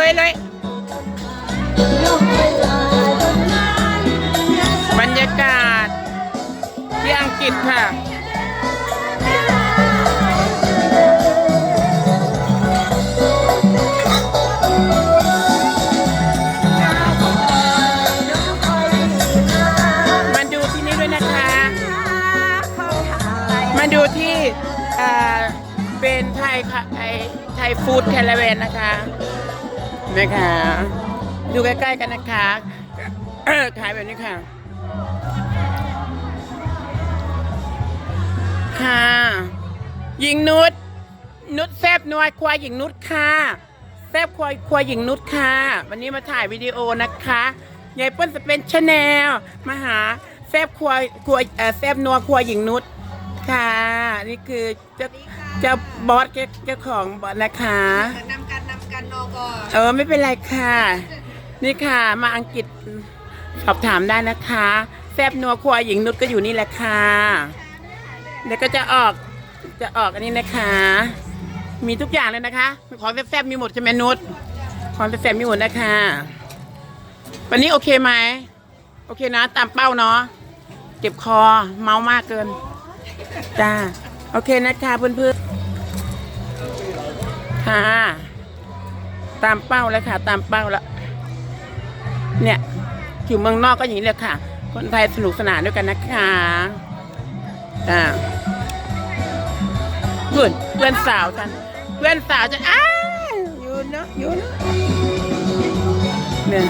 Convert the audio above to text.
ลยเลยบรรยากาศ ที่อังกฤษค่ะมาดูที่นี่ด้วยนะคะมาดูที่เอ่อเป็นไทยค่ะไอไทยฟู้ดแคลเวนนะคะ นะคะ ดูใกล้ๆกันนะคะขายแบบนี้ค่ะ ค่ะหญิงนุชนุชแซบนัวควายหญิงนุชค่ะแซบควายควายหญิงนุชค่ะ วันนี้มาถ่ายวิดีโอนะคะยายเปิ้ลสเปนชาแนลมาหาแซบควายควายแซบนัวควายหญิงนุชค่ะ นี่คือเจ้าเจ้าบอสเจ้าของบอสนะคะนำกันนำกันนอกอ เออไม่เป็นไรค่ะ นี่ค่ะมาอังกฤษสอบถามได้นะคะ แซบนัวครัวหญิงนุชก็อยู่นี่แหละค่ะเดี๋ยวก็จะออกจะออกอันนี้นะคะ มีทุกอย่างเลยนะคะ ของแซบๆมีหมดใช่ไหมนุชของแซบๆมีหมดนะคะ วันนี้โอเคไหมโอเคนะ ตามเป้าเนาะเจ็บคอเมามากเกินจ้าโอเคนะคะเพื่อนๆค่ะ ตามเป้าแล้วค่ะ ตามเป้าแล้วเนี่ยอยู่เมืองนอกก็อย่างนี้เลยค่ะ คนไทยสนุกสนานด้วยกันนะคะอ่าเพื่อนเพื่อนสาวฉันเพื่อนสาวฉันอ้าอยู่เนาะอยู่เนาะเนี่ย